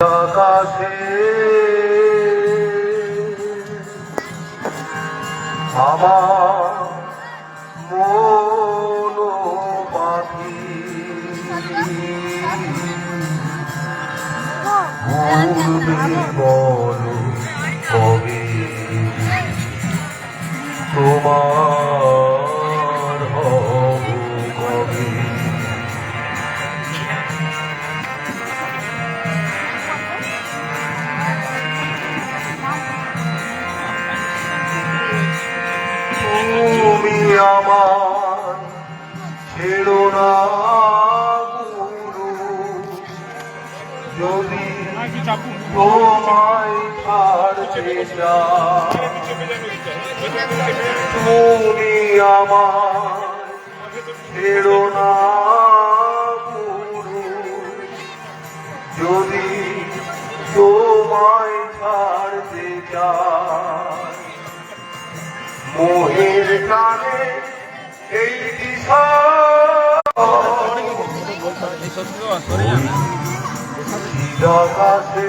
আকাশে আমার মন পাখি বল কবে তোমার ছাড়তে তুমি আমার গুরু যদি তোমায় ছাড়তে চাই মোহের কানে এই দিশা আকাশে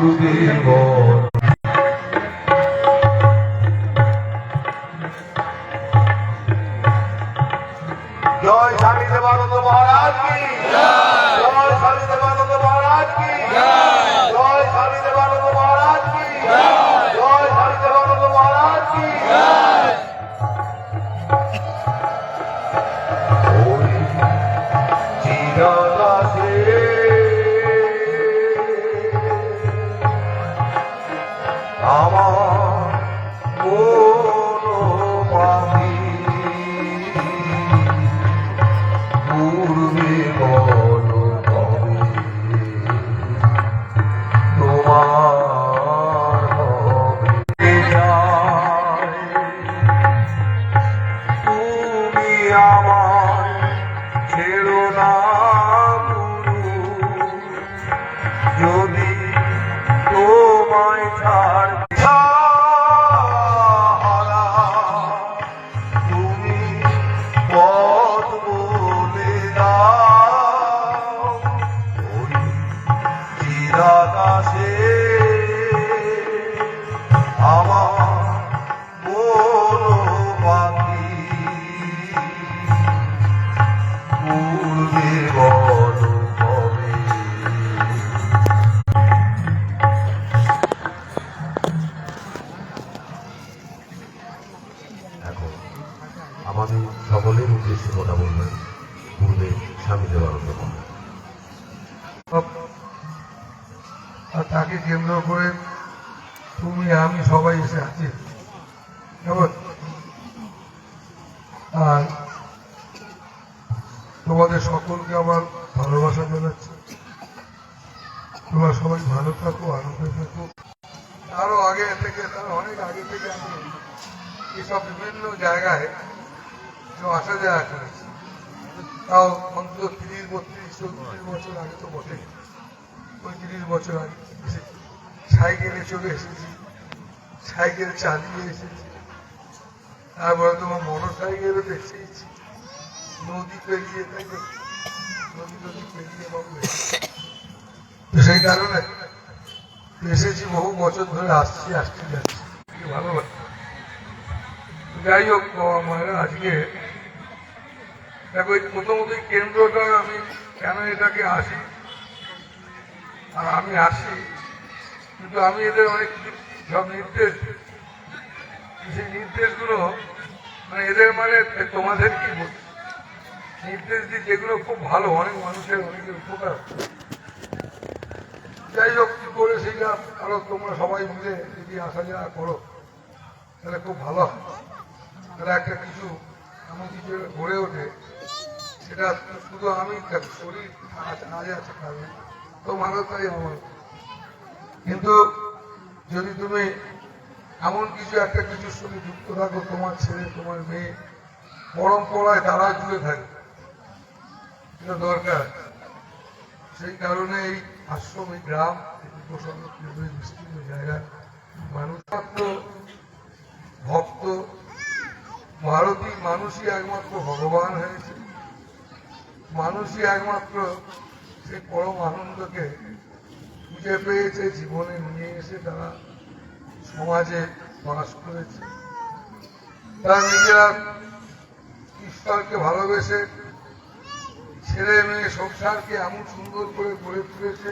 পূর্বে বল আমাদের সকলের উদ্দেশ্যে কথা বলবেন। পূর্বে স্বামী দেবানন্দ। আর তাকে কেন্দ্র করে তুমি, আমি সবাই এসে আছি। কেমন? আর তোমাদের সকলকে আমার ভালোবাসা জানাচ্ছি তোমরা সবাই ভালো থাকো আনন্দে থাকো আরও আগে থেকে তার অনেক আগে থেকে আমি এসব বিভিন্ন জায়গায় সব আসা যাওয়া করেছি তাও অন্তত তিরিশ বত্রিশ চৌত্রিশ বছর আগে তো বটে পঁয়ত্রিশ বছর আগে এসেছি সাইকেলে চলে এসেছি। সাইকেল চালিয়ে এসেছি। তারপরে তোমার মোটর সাইকেলও এসেছি নদী পেরিয়ে তো? নদী নদী পেরিয়ে। তো সেই কারণে এসেছি বহু বছর ধরে, আসছি আসছি, যাচ্ছি। কি ভালো লাগে যাই হোক মায়েরা, আজকে দেখো প্রথমত কেন্দ্রটা আমি কেন এটাকে আসি? আর আমি আসি কিন্তু আমি এদের অনেক সব নির্দেশ। সেই নির্দেশগুলো মানে এদের মানে তোমাদের কি নির্দেশ দিই যেগুলো খুব ভালো, অনেক মানুষের অনেকের উপকার। যাই হোক, কি করে সেইটা আরও তোমরা সবাই মিলে যদি আসা যাওয়া করো, তাহলে খুব ভালো হয়। একটা কিছু এমন কিছু গড়ে ওঠে, সেটা শুধু আমি শরীর আজ আছে তো ভালো তাই আমার। কিন্তু যদি তুমি এমন কিছু, একটা কিছুর সঙ্গে যুক্ত থাকো, তোমার ছেলে, তোমার মেয়ে পরম্পরায় তারা জুড়ে থাকে। এটা দরকার। সেই কারণে এই আশ্রম, এই গ্রাম বিস্তীর্ণ জায়গা মানুষ ভক্ত, ভারতী মানুষই একমাত্র ভগবান হয়েছে। মানুষই একমাত্র সেই পরম আনন্দকে খুঁজে পেয়েছে, জীবনে নিয়ে এসে তারা সমাজে বাস করেছে। তারা নিজেরা ঈশ্বরকে ভালোবেসে, ছেলে মেয়ে সংসারকে এমন সুন্দর করে গড়ে তুলেছে,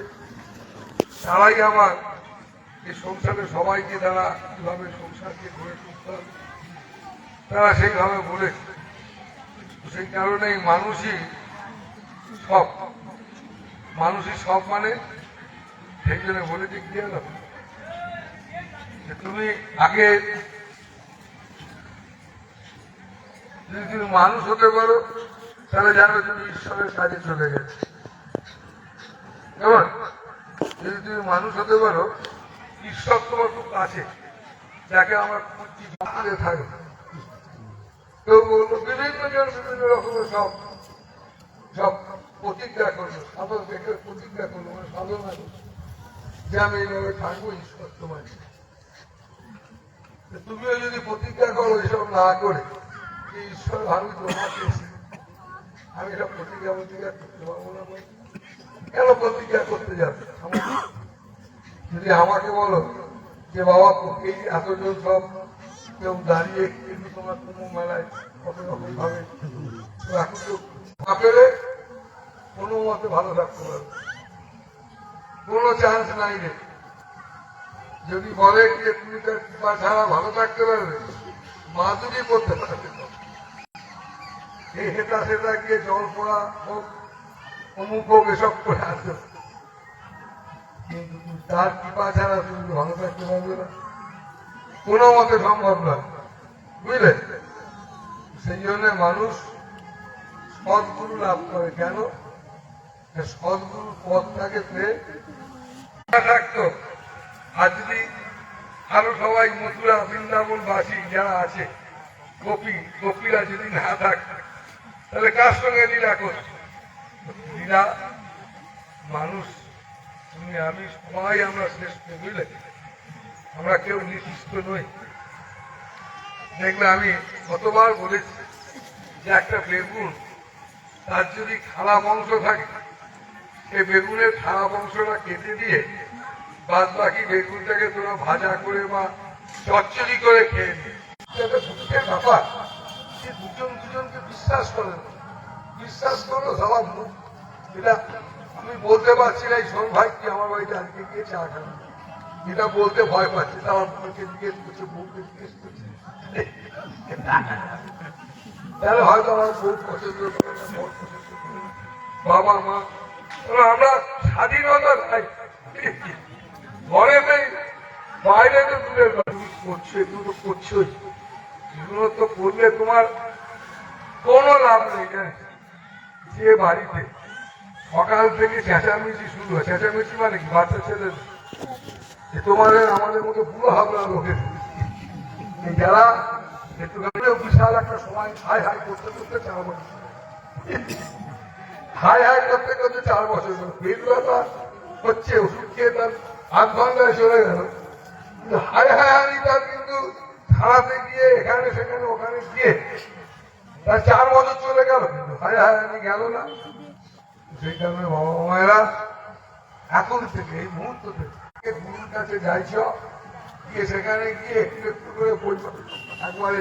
তারাই আমার এই সংসারে সবাইকে তারা কীভাবে সংসারকে গড়ে তুলতে হবে, তারা সেইভাবে বলেছে সেই কারণেই মানুষই সব। মানুষই সব মানে সেই জন্য বলেছে কি হলো যে তুমি আগে যদি তুমি মানুষ হতে পারো, তাহলে জানো তুমি ঈশ্বরের কাজে চলে গেছে। কেমন? যদি তুমি মানুষ হতে পারো, ঈশ্বর তোমার খুব কাছে, যাকে আমার জমাতে থাকে। কেউ বলল, বিভিন্ন জন বিভিন্ন রকমের সব সব প্রতিজ্ঞা করল সাধন দেখে প্রতিজ্ঞা করল মানে সাধনা করল। যে আমি এইভাবে তুমিও যদি প্রতিজ্ঞা করো এসব না করে ঈশ্বর আমি তোমাকে আমি এটা প্রতিজ্ঞা প্রতিজ্ঞা করতে পারব না কেন প্রতিজ্ঞা করতে যাবে? যদি আমাকে বলো যে বাবা, এই এতজন সব কেউ দাঁড়িয়ে কিন্তু তোমার কুম্ভ মেলায় কত রকম ভাবে এখন তো না পেলে কোনো মতে ভালো থাকতে পারবে কোনো চান্স নাই রে। যদি বলে যে তুমি তার কৃপা ছাড়া ভালো থাকতে পারবে মাধুরী করতে পারবে এই হেতা সেটা গিয়ে জল পড়া হোক, অমুক হোক, এসব করে আসবে। কিন্তু তার কৃপা ছাড়া তুমি ভালো থাকতে পারবে না। কোনো মতে সম্ভব নয়। বুঝলে? সেই জন্য মানুষ সদ্গুরু লাভ করে। কেন? যে সদ্গুরু পথটাকে পেয়ে থাকতো আর যদি আরও সবাই মথুরা বৃন্দাবন বাসী যারা আছে, গোপী, গোপীরা যদি না থাকতো তাহলে কার সঙ্গে লীলা করছে লীলা, মানুষ, তুমি আমি, সবাই আমরা শ্রেষ্ঠ, বুঝলে? আমরা কেউ নির্দিষ্ট নই। দেখলে আমি কতবার বলেছি যে একটা বেগুন, তার যদি খালা অংশ থাকে সেই বেগুনের খারাপ অংশটা কেটে দিয়ে বাদ বাকি বেগুনটাকে তোরা ভাজা করে বা চচ্চড়ি করে খেয়ে নিয়ে দুঃখের ব্যাপার। যে দুজন দুজনকে বিশ্বাস করে না। বিশ্বাস করো, সবার মুখ। এটা আমি বলতে পারছি না, এই শোন ভাই, কি আমার বাড়িতে আজকে গিয়ে চা খাবে? এটা বলতে ভয় পাচ্ছে তা আমার বোনকে জিজ্ঞেস করছে, বউকে জিজ্ঞেস করছে। তাহলে হয়তো আমার বউ পছন্দ করে বাবা, মা আমরা স্বাধীনতা চাই। ঘরে নেই বাইরে তো দূরের। তুমি করছ এগুলো তো এগুলো তো করলে তোমার কোনো লাভ নেই জানিস? যে বাড়িতে সকাল থেকে চেঁচামেচি শুরু হয়। চেঁচামেচি মানে কি? বাচ্চা ছেলে তোমাদের আমাদের মতো পুরো হাবলা লোকের। যারা বিশাল একটা সময় হাই হাই করতে করতে চার হাই হাই করতে করতে চার বছর পেট হচ্ছে ওষুধ খেয়ে তার আধ ঘন্টায় চলে গেল। হাই হাই হাই তার কিন্তু থানাতে গিয়ে এখানে সেখানে ওখানে গিয়ে তার চার বছর চলে গেল। কিন্তু হাই হাই হারি গেল না। সেই কারণে বাবা মায়েরা এখন থেকে, এই মুহূর্ত থেকে গুরুর কাছে যাইছ, গিয়ে সেখানে গিয়ে একটু একটু করে একবারে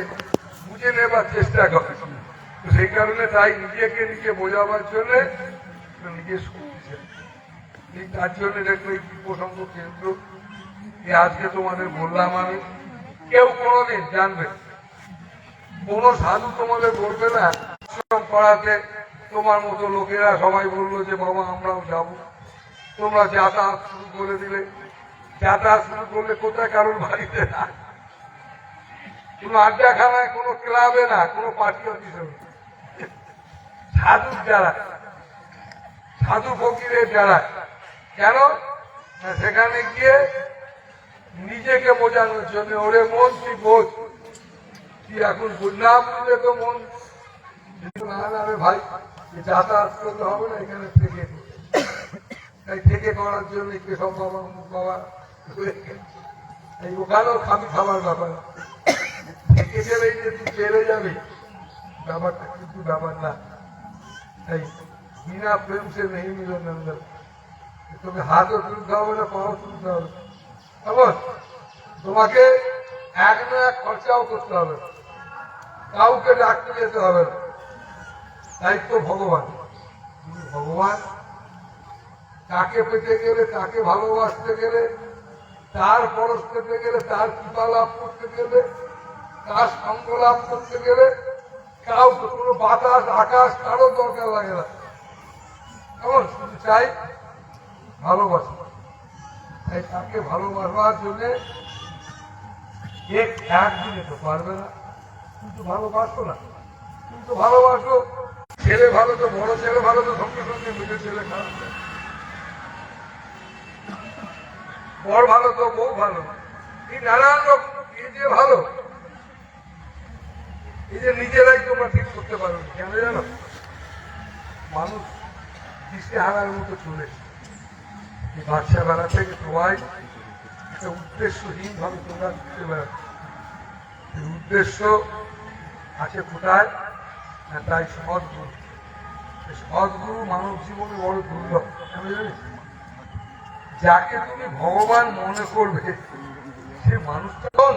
বুঝে নেবার চেষ্টা করে। সেই কারণে তাই নিজেকে নিজে বোঝাবার জন্য নিজে শুনছে তার জন্য দেখো এই প্রসঙ্গ কেন্দ্র। আজকে তোমাদের বললাম আমি। কেউ কোনোদিন জানবে কোন সাধু তোমাদের বলবে না, আশ্রম করাতে তোমার মতো লোকেরা সবাই বলল যে, বাবা, আমরাও যাব। তোমরা যাতায়াত শুরু করে দিলে। যাতায়াত শুরু করলে কোথায় কারোর বাড়িতে না। কোনো আড্ডাখানায়, কোনো ক্লাবে না, কোনো পার্টি অফিসে না। সাধুর যারা সাধু ফকিরের যারা, কেন? সেখানে গিয়ে নিজেকে বোঝানোর জন্য ওরে মন তুই বোঝ তুই এখন না বুঝলে তো মন? না ভাই যাতায়াত করতে হবে না, এখানে থেকে। তাই থেকে করার জন্য কেশব বাবা অমুক বাবা এই ওখানেও খাবি খাবার ব্যাপার। থেকে গেলেই যে তুই পেরে যাবি, ব্যাপারটা কিন্তু ব্যাপার না। বিনা প্রেম সে নেই মিলন নন্দন। তোকে হাতও তুলতে হবে না, পাও তুলতে হবে। কেমন তোমাকে এক না এক খরচাও করতে হবে। কাউকে ডাকতে যেতে হবে না। দায়িত্ব ভগবান। ভগবান। তাকে পেতে গেলে তাকে ভালোবাসতে গেলে, তার পরশ পেতে গেলে তার কৃপা লাভ করতে গেলে, তার সঙ্গ লাভ করতে গেলে কাউকে কোনো বাতাস, আকাশ কারও দরকার লাগে না। কেমন? শুধু চাই ভালোবাসা। তাই তাকে ভালোবাসবার জন্য এক একদিনে তো পারবে না। কিন্তু ভালোবাসো না। কিন্তু ভালোবাসো। ছেলে ভালো তো বড়, ছেলে ভালো তো সঙ্গে সঙ্গে মেয়ে ছেলে খারাপ। বড় ভালো তো বউ ভালো। এই নানান রকম যে ভালো এই নিজেরাই তোমরা ঠিক করতে পারো। কেন জানো? মানুষ দিশে হারার মতো চলেছে এই বাচ্চা বেলা থেকে সবাই একটা উদ্দেশ্যহীন ভাবে তোমরা ঘুরতে বেড়াচ্ছে। উদ্দেশ্য আছে কোথায়? না তাই সদ্গুরু। সদ্গুরু মানব জীবনে বড় দুর্লভ। কেন জানিস যাকে তুমি ভগবান মনে করবে, সে মানুষটা কোন?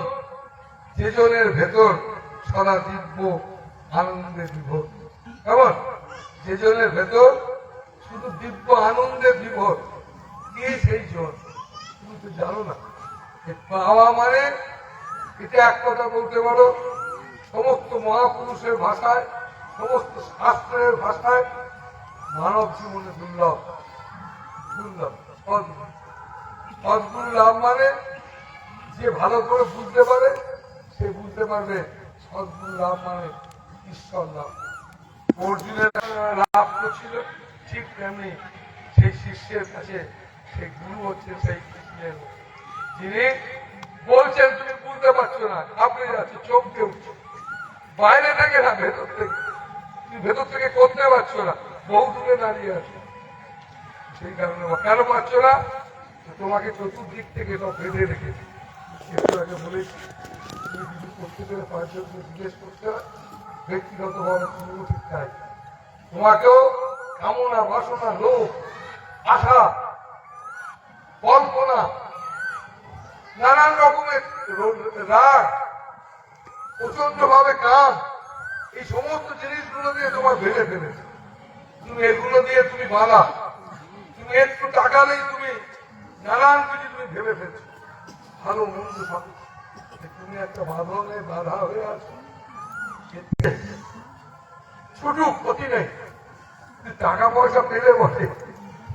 যে জনের ভেতর সদা দিব্য আনন্দে বিভোর। কেমন? যে জনের ভেতর শুধু দিব্য আনন্দে বিভোর। কে সেই জন তুমি তো জানো না। পাওয়া মানে এটা এক কথা বলতে পারো সমস্ত মহাপুরুষের ভাষায়, সমস্ত শাস্ত্রের ভাষায় মানব জীবনে দুর্লভ। দুর্লভ সদ্গুরু লাভ মানে যে ভালো করে বুঝতে পারে, সে বুঝতে পারবে। সদ্গুরু লাভ মানে ঈশ্বর লাভ অর্জুনের লাভ ছিল, ঠিক তেমনি সেই শিষ্যের কাছে সেই গুরু হচ্ছে সেই কৃষ্ণের যিনি বলছেন, তুমি বুঝতে পারছ না আপনি যাচ্ছে চমকে উঠছে। বাইরে থেকে না, ভেতর থেকে। তুমি ভেতর থেকে করতে পারছ না, বহু দূরে দাঁড়িয়ে আছে। সেই কারণে কেন পারছ না? তোমাকে চতুর্দিক থেকে সব বেঁধে রেখেছে। বলেছি প্রচণ্ড ভাবে কাম এই সমস্ত জিনিসগুলো দিয়ে তোমার ভেঙে ফেলেছে। তুমি এগুলো দিয়ে তুমি বাধা তুমি একটু টাকা নেই, তুমি নানান কিছু তুমি ভেবে ফেলছো। ভালো, মন্দ সব তুমি একটা বাঁধনে বাধা হয়ে আছো। ছোট ক্ষতি নেই, টাকা পয়সা পেলে বটে।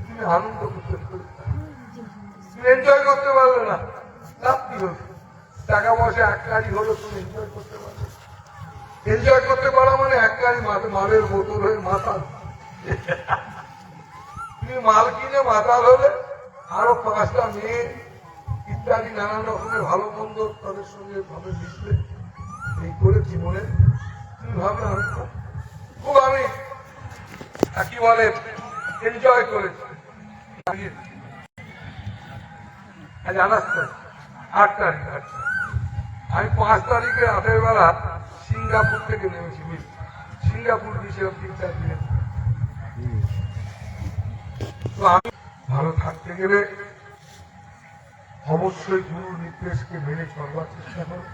তুমি আনন্দ করতে তুমি এনজয় করতে পারলে না, লাভ কি হলো টাকা পয়সা এক কাজই হলো তুমি এনজয় করতে পারবে এনজয় করতে পারা মানে এক কাজ মালের বোতল হয়ে মাথা তুমি মাল কিনে মাতাল হলে আরও পাঁচটা মেয়ে ইত্যাদি নানান রকমের ভালো মন্দ তাদের সঙ্গে ভাবে মিশলে এই করে জীবনে তুমি ভাবে আমি খুব- আমি কি বলে এনজয় করেছি আজ আনাস আট তারিখ। আমি পাঁচ তারিখে রাতের বেলা সিঙ্গাপুর থেকে নেমেছি বুঝলি? সিঙ্গাপুর গিয়েছিলাম তিন চার দিনের তো আমি ভালো থাকতে গেলে অবশ্যই গুরু নির্দেশকে মেনে চলবার চেষ্টা করো।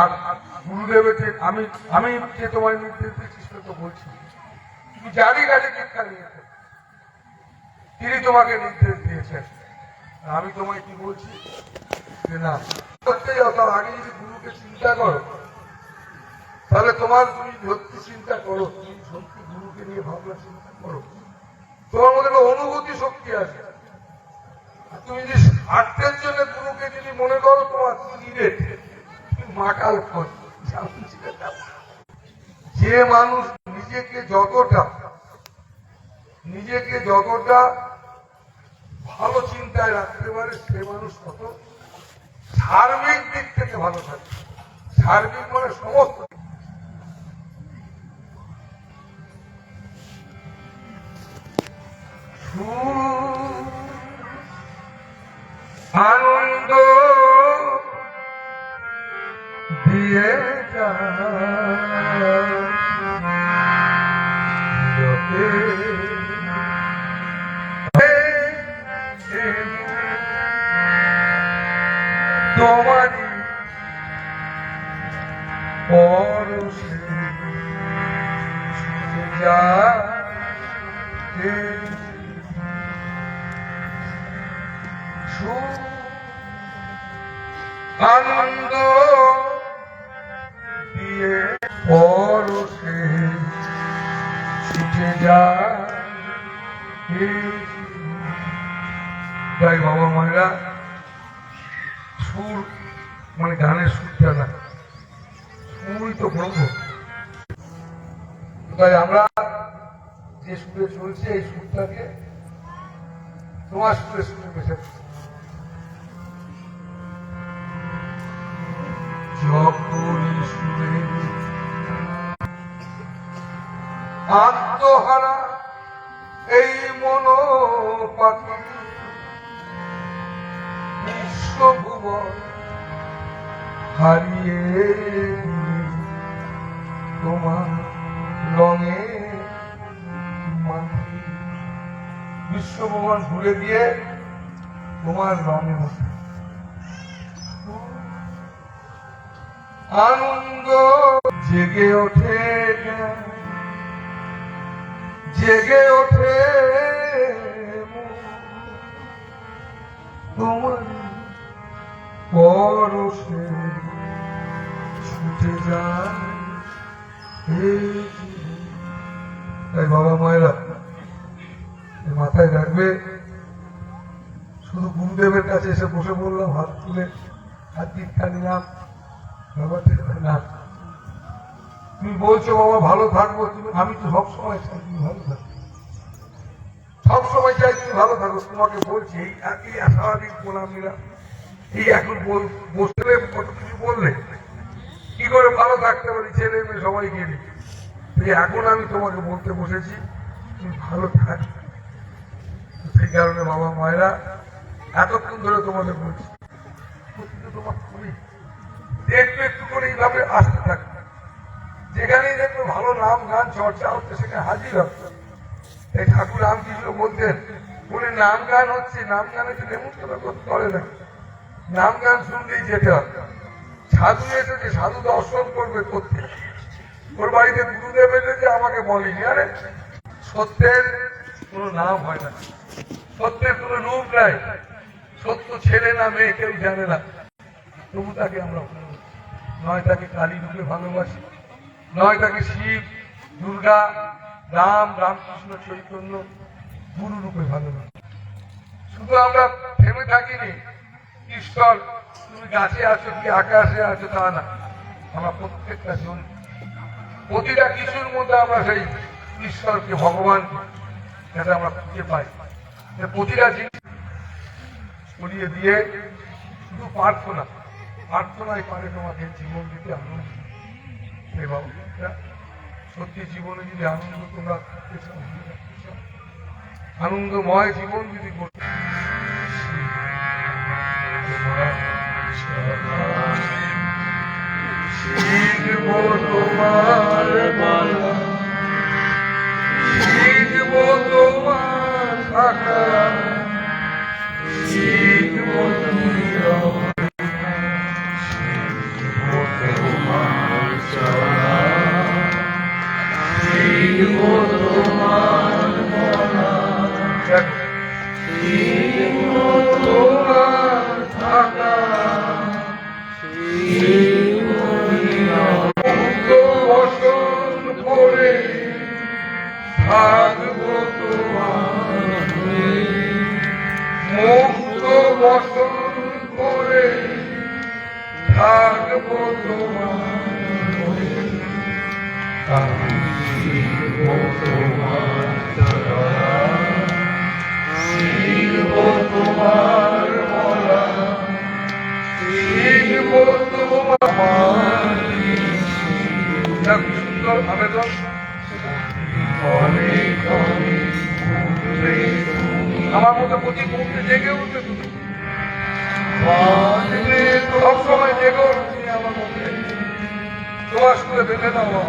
আর গুরুদেবের যে আমি আমি যে তোমায় নির্দেশ দিচ্ছি সেটা তো বলছি। তুমি জানি কাছে দীক্ষা নিয়েছে তিনি তোমাকে নির্দেশ দিয়েছেন। আমি তোমায় কি বলছি? যে না করতে যাও তার আগে যদি গুরুকে চিন্তা করো, তাহলে তোমার তুমি সত্যি চিন্তা করো, তুমি সত্যি গুরুকে নিয়ে ভাবনা চিন্তা করো। তোমার মধ্যে অনুভূতি শক্তি আছে তুমি যদি স্বার্থের জন্য গুরুকে যদি মনে করো তোমার নিজের মাকাল ফল যে মানুষ নিজেকে যতটা নিজেকে যতটা ভালো চিন্তায় রাখতে পারে, সে মানুষ তত সার্বিক দিক থেকে ভালো থাকে সার্বিক মানে সমস্ত দিক। ছুটে বাবা মায়েরা সুর মানে গানের সুরটা না। সুরই তো ব্রহ্ম তাই আমরা যে সুরে চলছে এই সুরটাকে তোমার সুরে সুরে মেশে যখনই আত্মহারা এই মন পাখি বিশ্বভুবন হারিয়ে তোমার রঙে বিশ্বভুবন ঘুরে দিয়ে তোমার রঙে আনন্দ জেগে ওঠে জেগে ওঠে। তোমার ছুটে যায় তাই বাবা মায়েরা মাথায় রাখবে। শুধু গুরুদেবের কাছে এসে বসে বললাম, হাত তুলে হাত নিলাম। ব্যাপারটা এরকম না। তুমি বলছো, বাবা, ভালো থাকব। তুমি আমি তো সব সময় চাই তুমি ভালো থাকব সব সময় চাই তুমি ভালো থাকো। তোমাকে বলছি, এই একই স্বাভাবিক নিলাম এই এখন বসলে কত কিছু বললে? কি করে ভালো থাকতে পারি? ছেলে মেয়ে সবাই গেলে। এই এখন আমি তোমাকে বলতে বসেছি, তুমি ভালো থাক সেই কারণে বাবা মায়েরা এতক্ষণ ধরে তোমাদের বলছি তোমার দেখবে একটু করে এইভাবে আসতে থাকবে। যেখানেই দেখবে ভালো নাম, গান, চর্চা হচ্ছে, সেখানে হাজির হবে এই ঠাকুর রামকৃষ্ণ বলতেন উনি নাম গান হচ্ছে, নাম গানে তো নেমন্তন্ন করতে পারে না। নাম গান শুনলেই যেতে হবে। সাধু এসেছে, সাধু দর্শন করবে করতে। ওর বাড়িতে গুরুদেব এসেছে, আমাকে বলেনি। আরে, সত্যের কোনো নাম হয় না। সত্যের কোনো রূপ নাই। সত্য ছেলে না, মেয়ে কেউ জানে না। তবু তাকে আমরা। নয়, তাকে কালী রূপে ভালোবাসি। নয় তাকে শিব, দুর্গা, রাম, রামকৃষ্ণ, চৈতন্য গুরু রূপে ভালোবাসি। শুধু আমরা থেমে থাকিনি, ঈশ্বর, তুমি গাছে আছো কি আকাশে আছো তা না। আমরা প্রত্যেকটা জন প্রতিটা কিছুর মধ্যে আমরা সেই ঈশ্বরকে, ভগবানকে, যাতে আমরা খুঁজে পাই। প্রতিটা জিনিস সরিয়ে দিয়ে শুধু প্রার্থনা, প্রার্থনাই পারে তোমাকে জীবন দিতে আনন্দ। সত্যি জীবনে যদি আনন্দ তোমরা আনন্দময় জীবন যদি করতে তোমার সুন্দর আবেদন আমার মতো প্রতি মুহূর্তে জেগে উঠতে তুমি। সব সময় জেগে মধ্যে বেঁধে দাও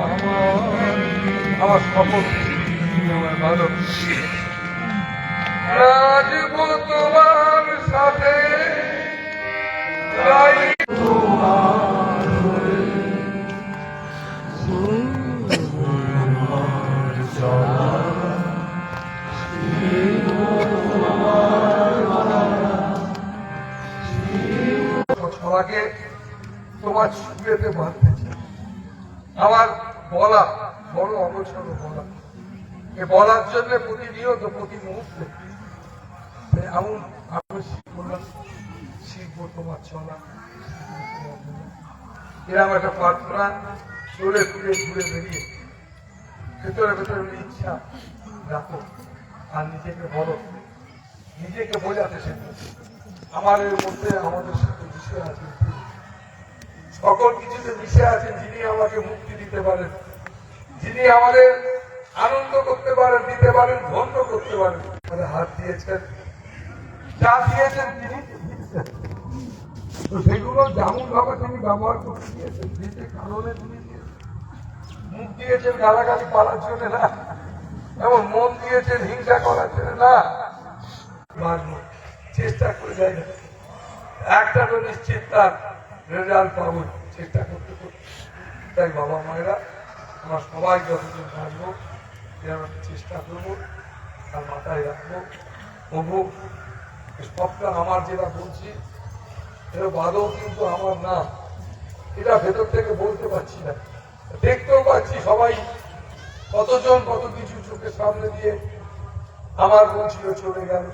আমার শপথ ভালো রাজব তোমার সাথে যাই তোমার সুরেতে বাঁধতে বলা বড় অবসর বলা। এ বলার জন্য প্রতিনিয়ত, প্রতি মুহূর্তে। এমন আমি শিখলাম শিখব তোমার চলা এরকম একটা প্রার্থনা, চলে ঘুরে ঘুরে বেরিয়ে। ভেতরে ভেতরে ইচ্ছা রাখো, আর নিজেকে বলো। নিজেকে বোঝাতে শেখো। আমার এর মধ্যে আমাদের সাথে মিশে আছেন সকল কিছুতে মিশে আছেন যিনি আমাকে মুক্তি দিতে পারেন। যিনি আমাদের আনন্দ করতে পারেন, দিতে পারেন, ধন্য করতে পারেন। আমাদের হাত দিয়েছেন, যা দিয়েছেন তিনি। তো সেগুলো যেমন ভাবে তিনি ব্যবহার করতে দিয়েছেন, যে কারণে তিনি মুখ দিয়েছেন গালাগালি পালার জন্য না এমন মন দিয়েছেন হিংসা করার জন্য না। চেষ্টা করে যাই না একটা তো নিশ্চিত তার রেজাল্ট পাবো চেষ্টা করতে করতে। তাই বাবা মায়েরা আমরা সবাই যতদিন বাঁচবো একটা চেষ্টা করব, তার মাথায় রাখব। তবু সবটা আমার যেটা বলছি এটা বাদও কিন্তু আমার না। এটা ভেতর থেকে বলতে পারছি না। দেখতেও পাচ্ছি সবাই কতজন কত কিছু চোখের সামনে দিয়ে আমার বলছিল, চলে গেল।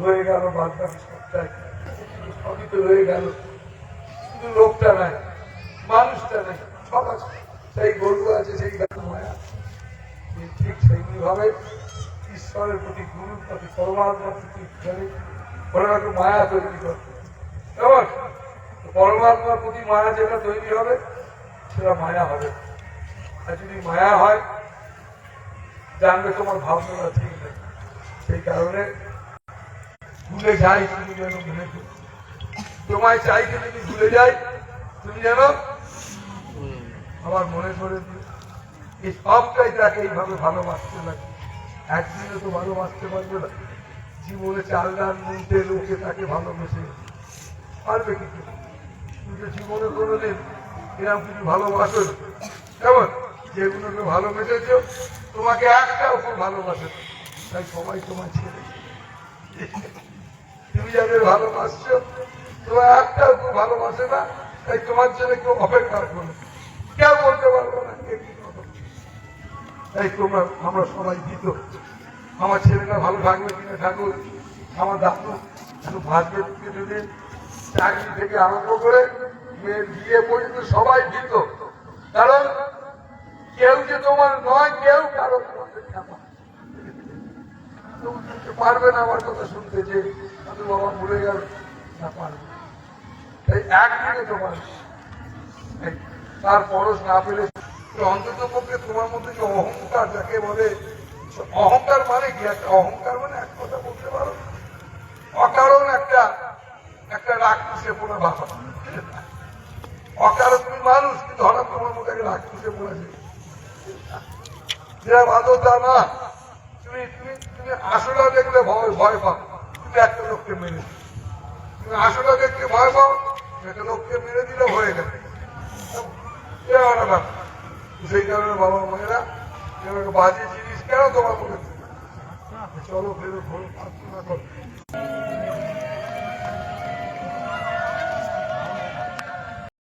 রয়ে গেল বাদ বাকি সবটাই। সবই তো রয়ে গেল। শুধু লোকটা নাই, মানুষটা নাই, সব আছে। সেই গরু আছে, সেই মায়া ঠিক সেইগুলি ভাবে ঈশ্বরের প্রতি গুরুর প্রতি পরমাত্মার প্রতি ওরা একটু মায়া তৈরি করতে পরমাত্মার প্রতি মায়া যেটা তৈরি হবে, সেটা মায়া হবে। আর যদি মায়া হয়, জানবে তোমার ভাবনাটা ঠিক নেই। সেই কারণে ভুলে যাই তুমি যেন ভুলে। তোমায় চাইতে যদি ভুলে যাই, তুমি যেন আমার মনে করে দিও এই সবটাই তাকে এইভাবে ভালোবাসতে লাগে। একদিনে তো ভালোবাসতে পারবে না। জীবনে চাল ডাল মুহূর্তে লোকে তাকে ভালোবেসে। পারবে কি করে? তুমি তো জীবনে কোনোদিন এরকম কিছু ভালোবাসো। কেমন? যেগুলোকে ভালোবেসেছ, তোমাকে একটা উপর ভালোবাসে তাই সবাই তোমার ছেড়ে তুমি যাদের ভালোবাসছো তোমার একটা উপর ভালোবাসে না। তাই তোমার জন্য কেউ অপেক্ষা করবে কেউ বলতে পারব না তাই তোমরা, আমরা সবাই দিত আমার ছেলেটা ভালো থাকবে কিনা ঠাকুর, আমার দাদু একটু ভাজবে যদি চাকরি থেকে আরম্ভ করে মেয়ের বিয়ে পর্যন্ত সবাই দিত কারণ কেউ যে তোমার নয়, কেউ কারও পারবে না আমার কথা শুনতে, যে আমি বাবা মরে গেল, না পারবে। তাই একদিনে তোমার তার পরশ না পেলে অন্তত পক্ষে তোমার মধ্যে যে অহংকার, যাকে বলে অহংকার মানে কি? একটা অহংকার মানে এক কথা বলতে পারো অকারণ একটা একটা রাগ পুষে পড়ে ভাষা অকারণ তুমি মানুষ, কিন্তু হঠাৎ তোমার মধ্যে একটা রাগ পুষে পড়েছে যেটা বাদো তা না, তুমি তুমি তুমি আসলে দেখলে ভয় ভয় পাও। তুমি একটা লোককে মেরে। তুমি আসলে দেখতে ভয় পাও একটা লোককে মেরে দিলে হয়ে গেছে এ না সেই কারণে বাবা মায়েরা বাজে জিনিস কেন তোমার মনে? চলো ফেরত